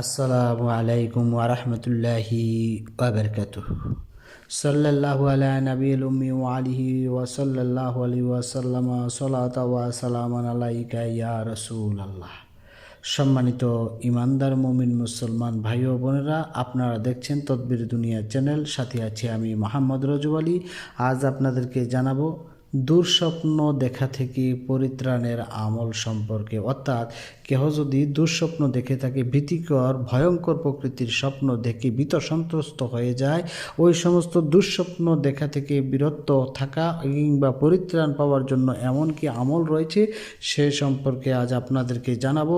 আসসালামু আলাইকুম ওরহমতুল্লাহি ওবরকাতুহ সাল্লাল্লাহু আলা নবীল উম্মি ওয়া আলিহি ওয়া সাল্লাল্লাহু আলাইহি ওয়া সাল্লাম সালাত ওয়া সালামান আলাইকা ইয়া রাসূলুল্লাহ। সম্মানিত ইমানদার মুমিন মুসলমান ভাই ও বোনেরা, আপনারা দেখছেন তদবির দুনিয়া চ্যানেল, সাথে আছি আমি মোহাম্মদ রজু আলী। আজ আপনাদেরকে জানাব দুঃস্বপ্ন দেখা থেকে পরিত্রাণের আমল সম্পর্কে। অর্থাৎ কেহ যদি দুঃস্বপ্ন দেখে থাকে, ভীতিকর, ভয়ঙ্কর প্রকৃতির স্বপ্ন দেখে ভীত সন্ত্রস্ত হয়ে যায়, ওই সমস্ত দুঃস্বপ্ন দেখা থেকে বিরত থাকা কিংবা পরিত্রাণ পাওয়ার জন্য এমন কি আমল রয়েছে? সে সম্পর্কে আজ আপনাদেরকে জানাব।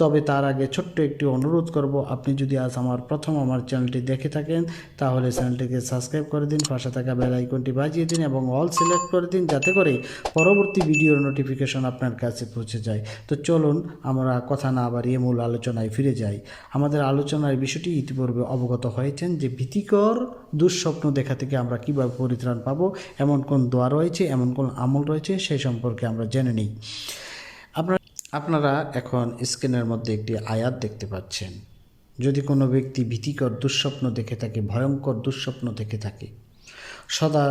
তবে তার আগে ছোট্ট একটি অনুরোধ করব, আপনি যদি আজ আমার প্রথম আমার চ্যানেলটি দেখে থাকেন, তাহলে চ্যানেলটিকে সাবস্ক্রাইব করে দিন, পাশে থাকা বেল আইকনটি বাজিয়ে দিন এবং অল সিলেক্ট করে দিন, যাতে করে পরবর্তী ভিডিওর নোটিফিকেশন আপনার কাছে পৌঁছে যায়। তো চলুন, আমরা কথা না বাড়িয়ে মূল আলোচনায় ফিরে যাই। আমাদের আলোচনার বিষয়টি ইতিপূর্বে অবগত হয়েছেন যে ভীতিকর, দুঃস্বপ্ন দেখা থেকে আমরা কীভাবে পরিত্রাণ পাবো, এমন কোন দোয়া রয়েছে, এমন কোন আমল রয়েছে সেই সম্পর্কে আমরা জেনে নিই। আপনারা আপনারা এখন স্ক্রিনের মধ্যে একটি আয়াত দেখতে পাচ্ছেন। যদি কোনো ব্যক্তি ভীতিকর, দুঃস্বপ্ন দেখে থাকে, ভয়ঙ্কর দুঃস্বপ্ন দেখে থাকে, সদা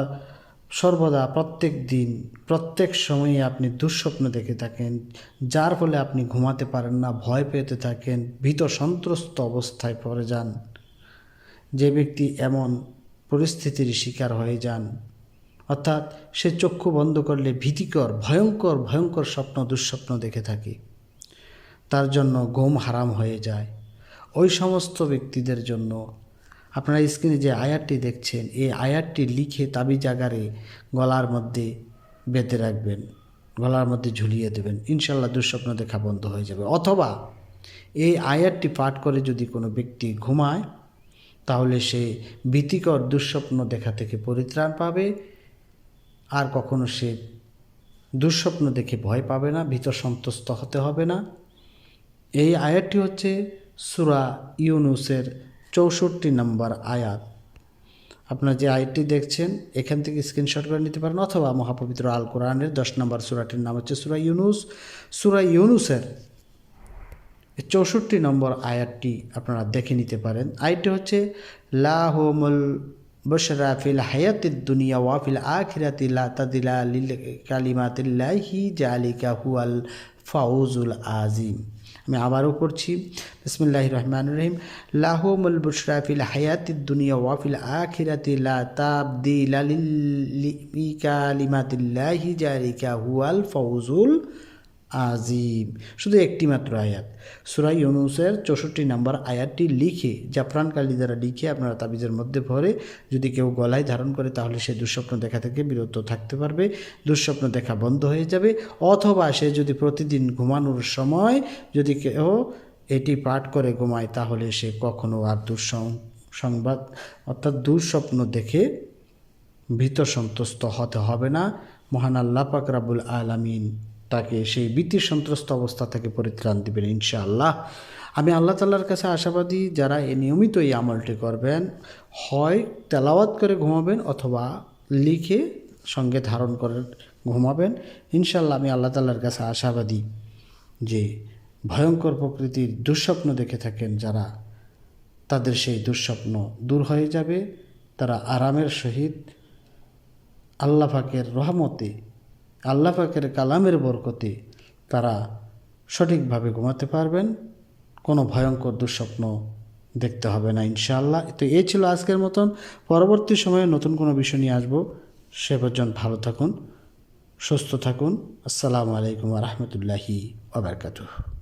সর্বদা প্রত্যেক দিন, প্রত্যেক সময়ে আপনি দুঃস্বপ্ন দেখে থাকেন, যার ফলে আপনি ঘুমাতে পারেন না, ভয় পেতে থাকেন, ভীত সন্ত্রস্ত অবস্থায় পড়ে যান। যে ব্যক্তি এমন পরিস্থিতির শিকার হয়ে যান, অর্থাৎ সে চক্ষু বন্ধ করলে ভীতিকর, ভয়ঙ্কর ভয়ঙ্কর স্বপ্ন, দুঃস্বপ্ন দেখে থাকে, তার জন্য ঘুম হারাম হয়ে যায়। ওই সমস্ত ব্যক্তিদের জন্য আপনারা স্ক্রিনে যে আয়ারটি দেখছেন, এই আয়ারটি লিখে তাবিজ আকারে গলার মধ্যে বেঁধে রাখবেন, গলার মধ্যে ঝুলিয়ে দেবেন। ইনশাল্লাহ দুঃস্বপ্ন দেখা বন্ধ হয়ে যাবে। অথবা এই আয়ারটি পাঠ করে যদি কোনো ব্যক্তি ঘুমায়, তাহলে সে ভীতিকর দুঃস্বপ্ন দেখা থেকে পরিত্রাণ পাবে। আর কখনো সে দুঃস্বপ্ন দেখে ভয় পাবে না, ভীত সন্তুষ্ট হতে হবে না। এই আয়াতটি হচ্ছে সুরা ইউনুসের চৌষট্টি নম্বর আয়াত। আপনার যে আয়াতটি দেখছেন, এখান থেকে স্ক্রিনশট করে নিতে পারেন অথবা মহাপবিত্র আল কোরআনের দশ নম্বর সুরাটির নাম হচ্ছে সুরা ইউনুস। সুরা ইউনুসের চৌষট্টি নম্বর আয়াতটি আপনারা দেখে নিতে পারেন। আয়াতটি হচ্ছে লাহমুল বশরা ফিল দুনিয়া ওয়াফিল আখিরাতি লা তাদিলা লিল কালিমাতিল্লাহি জালিকা হুয়াল ফাউজুল আজিম আমি আবারও করছি বিসমুল্লাহ রহমান রহিম। লাহুমুল বুশরাফিল ফিল হায়াতিদ দুনিয়া ওয়াফিল আখিরাতি লা তাবদিলা লিল কালিমাতিল্লাহি জালিকা হুয়াল ফাউজুল আজিম শুধু একটি মাত্র আয়াত। সুরাই ইউনুসের চৌষট্টি নাম্বার আয়াতটি লিখে জাফরান কালি দ্বারা লিখে আপনারা তাবিজের মধ্যে ভরে যদি কেউ গলায় ধারণ করে তাহলে সে দুঃস্বপ্ন দেখা থেকে বিরত থাকতে পারবে, দুঃস্বপ্ন দেখা বন্ধ হয়ে যাবে। অথবা সে যদি প্রতিদিন ঘুমানোর সময় যদি কেউ এটি পাঠ করে ঘুমায়, তাহলে সে কখনো আর দুঃসংবাদ, অর্থাৎ দুঃস্বপ্ন দেখে ভীত সন্তুষ্ট হতে হবে না। মহান আল্লাহ পাক রাবুল আলামিন তাকে সেই ভীতি সন্ত্রস্ত অবস্থা থেকে পরিত্রাণ দিবেন ইনশাআল্লাহ। আমি আল্লাহ তাল্লার কাছে আশাবাদী, যারা এ নিয়মিত এই আমলটি করবেন, হয় তেলাওয়াত করে ঘুমাবেন অথবা লিখে সঙ্গে ধারণ করে ঘুমাবেন ইনশাল্লাহ আমি আল্লাহ তাল্লার কাছে আশাবাদী যে ভয়ঙ্কর প্রকৃতির দুঃস্বপ্ন দেখে থাকেন যারা, তাদের সেই দুঃস্বপ্ন দূর হয়ে যাবে, তারা আরামের সহিত আল্লাহ ফাকের রহমতে আল্লাহ পাকের কালামের বরকতে তারা সঠিকভাবে ঘুমাতে পারবেন। কোনো ভয়ঙ্কর দুঃস্বপ্ন দেখতে হবে না ইনশাআল্লাহ। তো এই ছিল আজকের মতন। পরবর্তী সময়ে নতুন কোনো বিষয় নিয়ে আসব। সে পর্যন্ত ভালো থাকুন, সুস্থ থাকুন। আসসালামু আলাইকুম রহমতুল্লাহি আবরকাতুহ